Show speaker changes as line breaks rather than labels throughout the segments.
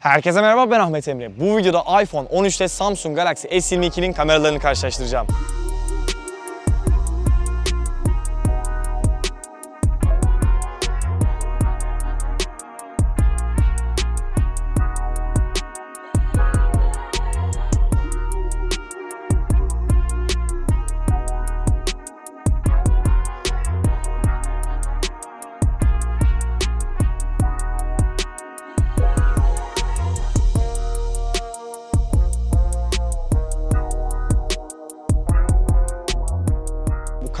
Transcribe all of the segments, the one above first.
Herkese merhaba ben Ahmet Emre. Bu videoda iPhone 13 ile Samsung Galaxy S22'nin kameralarını karşılaştıracağım.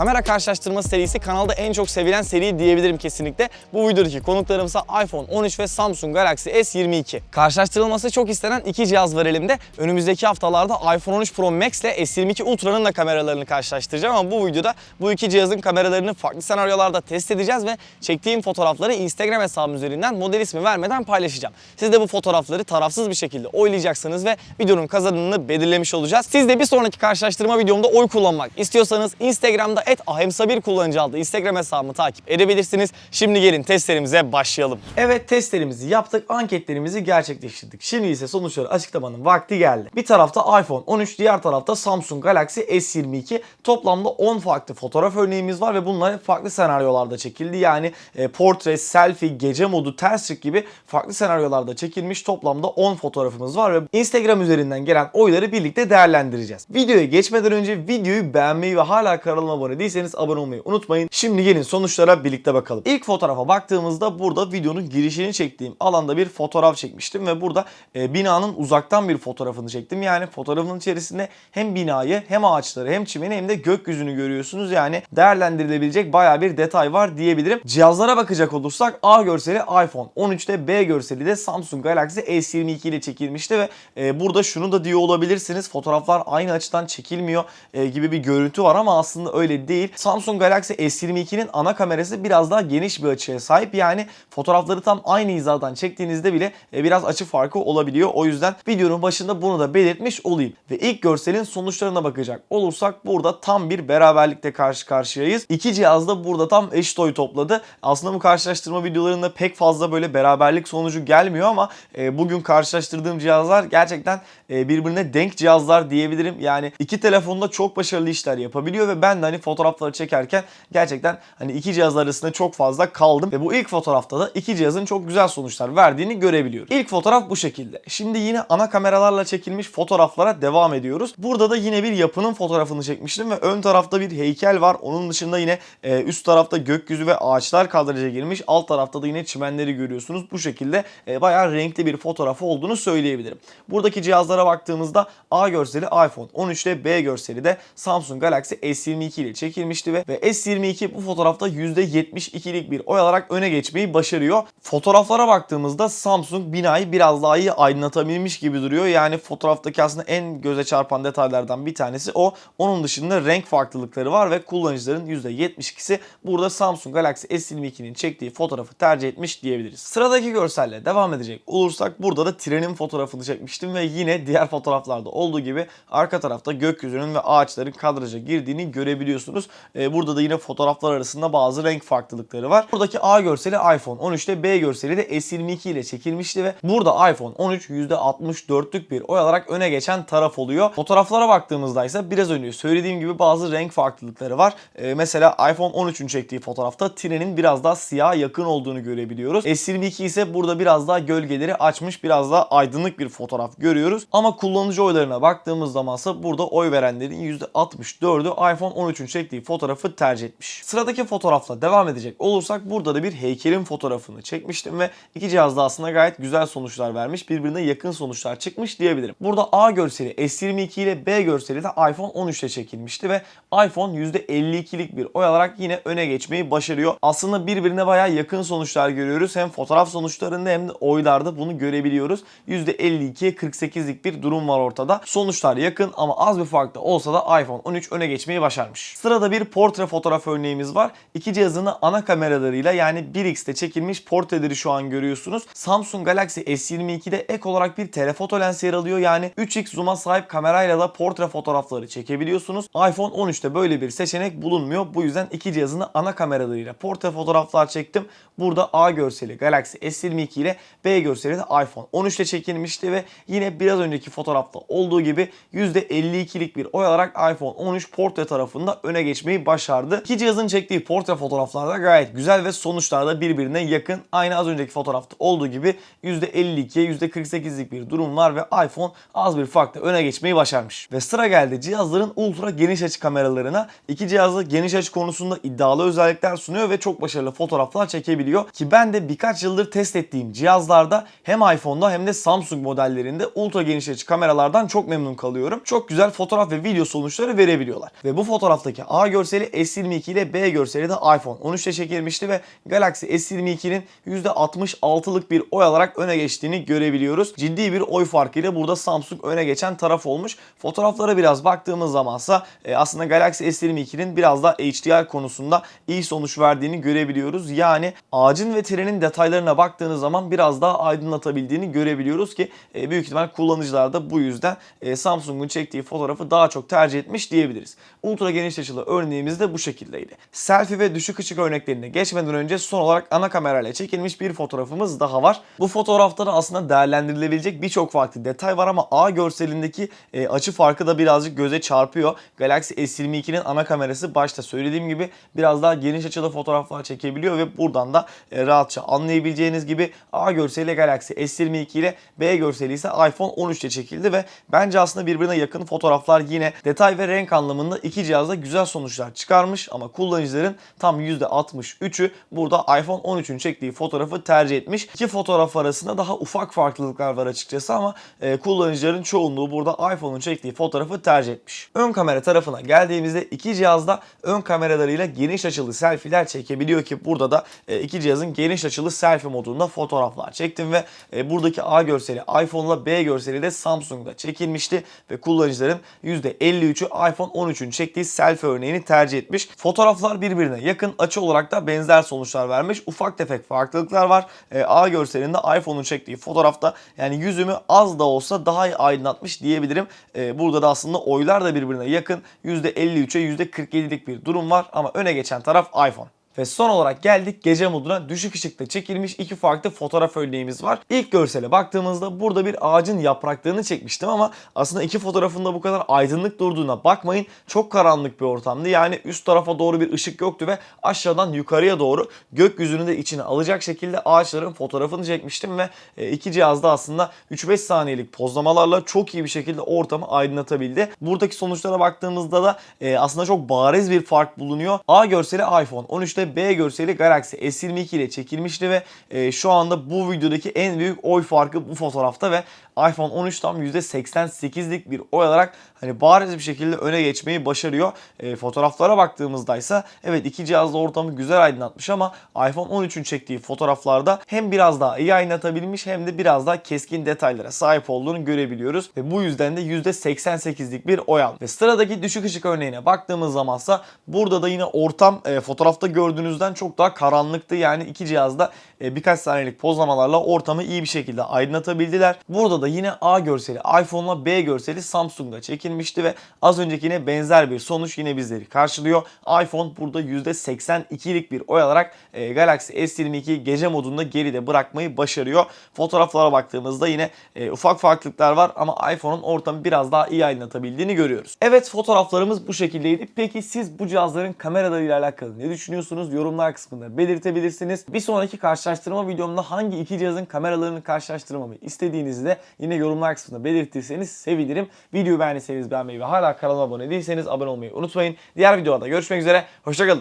Kamera karşılaştırma serisi kanalda en çok sevilen seri diyebilirim kesinlikle. Bu videodaki konuklarımsa iPhone 13 ve Samsung Galaxy S22. Karşılaştırılması çok istenen iki cihaz var elimde. Önümüzdeki haftalarda iPhone 13 Pro Max ile S22 Ultra'nın da kameralarını karşılaştıracağım ama bu videoda bu iki cihazın kameralarını farklı senaryolarda test edeceğiz ve çektiğim fotoğrafları Instagram hesabım üzerinden model ismi vermeden paylaşacağım. Siz de bu fotoğrafları tarafsız bir şekilde oylayacaksınız ve videonun kazananını belirlemiş olacağız. Siz de bir sonraki karşılaştırma videomda oy kullanmak istiyorsanız Instagram'da @ahemsabir kullanıcı adlı Instagram hesabımı takip edebilirsiniz. Şimdi gelin testlerimize başlayalım. Evet testlerimizi yaptık, anketlerimizi gerçekleştirdik. Şimdi ise sonuçları açıklamanın vakti geldi. Bir tarafta iPhone 13, diğer tarafta Samsung Galaxy S22. Toplamda 10 farklı fotoğraf örneğimiz var ve bunlar farklı senaryolarda çekildi. Yani e, portre, selfie, gece modu, ters ışık gibi farklı senaryolarda çekilmiş toplamda 10 fotoğrafımız var ve Instagram üzerinden gelen oyları birlikte değerlendireceğiz. Videoya geçmeden önce videoyu beğenmeyi ve hala kanalıma abone değilseniz abone olmayı unutmayın. Şimdi gelin sonuçlara birlikte bakalım. İlk fotoğrafa baktığımızda burada videonun girişini çektiğim alanda bir fotoğraf çekmiştim ve burada e, binanın uzaktan bir fotoğrafını çektim. Yani fotoğrafın içerisinde hem binayı hem ağaçları hem çimeni hem de gökyüzünü görüyorsunuz. Yani değerlendirilebilecek baya bir detay var diyebilirim. Cihazlara bakacak olursak A görseli iPhone 13'te B görseli de Samsung Galaxy S22 ile çekilmişti ve e, burada şunu da diyor olabilirsiniz. Fotoğraflar aynı açıdan çekilmiyor e, gibi bir görüntü var ama aslında öyle değil. Samsung Galaxy S22'nin ana kamerası biraz daha geniş bir açıya sahip. Yani fotoğrafları tam aynı hizadan çektiğinizde bile e, biraz açı farkı olabiliyor. O yüzden videonun başında bunu da belirtmiş olayım. Ve ilk görselin sonuçlarına bakacak olursak burada tam bir beraberlikte karşı karşıyayız. İki cihaz da burada tam eşit oy topladı. Aslında bu karşılaştırma videolarında pek fazla böyle beraberlik sonucu gelmiyor ama e, bugün karşılaştırdığım cihazlar gerçekten e, birbirine denk cihazlar diyebilirim. Yani iki telefonda çok başarılı işler yapabiliyor ve ben de hani fotoğrafları çekerken gerçekten hani iki cihaz arasında çok fazla kaldım ve bu ilk fotoğrafta da iki cihazın çok güzel sonuçlar verdiğini görebiliyoruz. İlk fotoğraf bu şekilde. Şimdi yine ana kameralarla çekilmiş fotoğraflara devam ediyoruz. Burada da yine bir yapının fotoğrafını çekmiştim ve ön tarafta bir heykel var. Onun dışında yine e, üst tarafta gökyüzü ve ağaçlar kadraja girmiş. Alt tarafta da yine çimenleri görüyorsunuz. Bu şekilde e, bayağı renkli bir fotoğrafı olduğunu söyleyebilirim. Buradaki cihazlara baktığımızda A görseli iPhone 13 ile B görseli de Samsung Galaxy S22 ile çekilmişti ve, ve S22 bu fotoğrafta %72'lik bir oy alarak öne geçmeyi başarıyor. Fotoğraflara baktığımızda Samsung binayı biraz daha iyi aydınlatabilmiş gibi duruyor. Yani fotoğraftaki aslında en göze çarpan detaylardan bir tanesi o. Onun dışında renk farklılıkları var ve kullanıcıların %72'si burada Samsung Galaxy S22'nin çektiği fotoğrafı tercih etmiş diyebiliriz. Sıradaki görselle devam edecek olursak burada da trenin fotoğrafını çekmiştim ve yine diğer fotoğraflarda olduğu gibi arka tarafta gökyüzünün ve ağaçların kadraja girdiğini görebiliyorsunuz. Ee, burada da yine fotoğraflar arasında bazı renk farklılıkları var. Buradaki A görseli iPhone 13 ile B görseli de S22 ile çekilmişti ve burada iPhone 13 %64'lük bir oy alarak öne geçen taraf oluyor. Fotoğraflara baktığımızda ise biraz önce söylediğim gibi bazı renk farklılıkları var. Ee, mesela iPhone 13'ün çektiği fotoğrafta trenin biraz daha siyah yakın olduğunu görebiliyoruz. S22 ise burada biraz daha gölgeleri açmış, biraz daha aydınlık bir fotoğraf görüyoruz. Ama kullanıcı oylarına baktığımız zamansa burada oy verenlerin %64'ü iPhone 13'ün çektiği fotoğrafı tercih etmiş. Sıradaki fotoğrafla devam edecek olursak burada da bir heykelin fotoğrafını çekmiştim ve iki cihaz da aslında gayet güzel sonuçlar vermiş. Birbirine yakın sonuçlar çıkmış diyebilirim. Burada A görseli S22 ile B görseli de iPhone 13 ile çekilmişti ve iPhone %52'lik bir oy alarak yine öne geçmeyi başarıyor. Aslında birbirine bayağı yakın sonuçlar görüyoruz. Hem fotoğraf sonuçlarında hem de oylarda bunu görebiliyoruz. %52'ye 48'lik bir durum var ortada. Sonuçlar yakın ama az bir fark da olsa da iPhone 13 öne geçmeyi başarmış. Sıradaki sırada bir portre fotoğraf örneğimiz var. İki cihazın da ana kameralarıyla yani 1x'te çekilmiş portreleri şu an görüyorsunuz. Samsung Galaxy S22'de ek olarak bir telefoto lens yer alıyor. Yani 3x zoom'a sahip kamerayla da portre fotoğrafları çekebiliyorsunuz. iPhone 13'te böyle bir seçenek bulunmuyor. Bu yüzden iki cihazın da ana kameralarıyla portre fotoğraflar çektim. Burada A görseli Galaxy S22 ile B görseli de iPhone 13 ile çekilmişti ve yine biraz önceki fotoğrafta olduğu gibi %52'lik bir oy alarak iPhone 13 portre tarafında öne geçmeyi başardı. İki cihazın çektiği portre fotoğraflarda gayet güzel ve sonuçlarda birbirine yakın. Aynı az önceki fotoğrafta olduğu gibi %52'ye %48'lik bir durum var ve iPhone az bir farkla öne geçmeyi başarmış. Ve sıra geldi cihazların ultra geniş açı kameralarına. İki cihazda geniş açı konusunda iddialı özellikler sunuyor ve çok başarılı fotoğraflar çekebiliyor. Ki ben de birkaç yıldır test ettiğim cihazlarda hem iPhone'da hem de Samsung modellerinde ultra geniş açı kameralardan çok memnun kalıyorum. Çok güzel fotoğraf ve video sonuçları verebiliyorlar. Ve bu fotoğraftaki A görseli S22 ile B görseli de iPhone 13 ile çekilmişti ve Galaxy S22'nin %66'lık bir oy alarak öne geçtiğini görebiliyoruz. Ciddi bir oy farkıyla burada Samsung öne geçen taraf olmuş. Fotoğraflara biraz baktığımız zamansa e, aslında Galaxy S22'nin biraz da HDR konusunda iyi sonuç verdiğini görebiliyoruz. Yani ağacın ve trenin detaylarına baktığınız zaman biraz daha aydınlatabildiğini görebiliyoruz ki e, büyük ihtimal kullanıcılar da bu yüzden e, Samsung'un çektiği fotoğrafı daha çok tercih etmiş diyebiliriz. Ultra geniş açılı örneğimiz de bu şekildeydi. Selfie ve düşük ışık örneklerine geçmeden önce son olarak ana kamerayla çekilmiş bir fotoğrafımız daha var. Bu fotoğrafta da aslında değerlendirilebilecek birçok farklı detay var ama A görselindeki e, açı farkı da birazcık göze çarpıyor. Galaxy S22'nin ana kamerası başta söylediğim gibi biraz daha geniş açılı fotoğraflar çekebiliyor ve buradan da e, rahatça anlayabileceğiniz gibi A görseli Galaxy S22 ile B görseli ise iPhone 13 ile çekildi ve bence aslında birbirine yakın fotoğraflar yine detay ve renk anlamında iki cihazda güzel sonuçlar çıkarmış ama kullanıcıların tam %63'ü burada iPhone 13'ün çektiği fotoğrafı tercih etmiş. İki fotoğraf arasında daha ufak farklılıklar var açıkçası ama e, kullanıcıların çoğunluğu burada iPhone'un çektiği fotoğrafı tercih etmiş. Ön kamera tarafına geldiğimizde iki cihazda ön kameralarıyla geniş açılı selfie'ler çekebiliyor ki burada da e, iki cihazın geniş açılı selfie modunda fotoğraflar çektim ve e, buradaki A görseli iPhone'la B görseli de Samsung'da çekilmişti ve kullanıcıların %53'ü iPhone 13'ün çektiği selfie örneğini tercih etmiş. Fotoğraflar birbirine yakın açı olarak da benzer sonuçlar vermiş. Ufak tefek farklılıklar var. E, A görselinde iPhone'un çektiği fotoğrafta yani yüzümü az da olsa daha iyi aydınlatmış diyebilirim. E, burada da aslında oylar da birbirine yakın. %53'e %47'lik bir durum var ama öne geçen taraf iPhone. Ve son olarak geldik gece moduna düşük ışıkta çekilmiş iki farklı fotoğraf örneğimiz var. İlk görsele baktığımızda burada bir ağacın yapraklarını çekmiştim ama aslında iki fotoğrafında bu kadar aydınlık durduğuna bakmayın. Çok karanlık bir ortamdı. Yani üst tarafa doğru bir ışık yoktu ve aşağıdan yukarıya doğru gökyüzünü de içine alacak şekilde ağaçların fotoğrafını çekmiştim ve e, iki cihazda aslında 3-5 saniyelik pozlamalarla çok iyi bir şekilde ortamı aydınlatabildi. Buradaki sonuçlara baktığımızda da e, aslında çok bariz bir fark bulunuyor. A görseli iPhone 13'te B görseli Galaxy S22 ile çekilmişti ve e, şu anda bu videodaki en büyük oy farkı bu fotoğrafta ve iPhone 13 tam %88'lik bir oy alarak hani bariz bir şekilde öne geçmeyi başarıyor. E, fotoğraflara baktığımızda ise evet iki cihazda ortamı güzel aydınlatmış ama iPhone 13'ün çektiği fotoğraflarda hem biraz daha iyi aydınlatabilmiş hem de biraz daha keskin detaylara sahip olduğunu görebiliyoruz. Ve bu yüzden de %88'lik bir oy aldı. Ve sıradaki düşük ışık örneğine baktığımız zamansa burada da yine ortam e, fotoğrafta gördüğünüzden çok daha karanlıktı. Yani iki cihazda e, birkaç saniyelik pozlamalarla ortamı iyi bir şekilde aydınlatabildiler. Burada da yine A görseli iPhone'la B görseli Samsung'da çekilmişti ve az öncekine benzer bir sonuç yine bizleri karşılıyor. iPhone burada %82'lik bir oy alarak e, Galaxy S22 gece modunda geride bırakmayı başarıyor. Fotoğraflara baktığımızda yine e, ufak farklılıklar var ama iPhone'un ortamı biraz daha iyi aydınlatabildiğini görüyoruz. Evet fotoğraflarımız bu şekildeydi. Peki siz bu cihazların kameralarıyla alakalı ne düşünüyorsunuz? Yorumlar kısmında belirtebilirsiniz. Bir sonraki karşılaştırma videomda hangi iki cihazın kameralarını karşılaştırmamı istediğinizi de yine yorumlar kısmında belirtirseniz sevinirim. Videoyu beğendiyseniz beğenmeyi ve hala kanalıma abone değilseniz abone olmayı unutmayın. Diğer videoda görüşmek üzere. Hoşçakalın.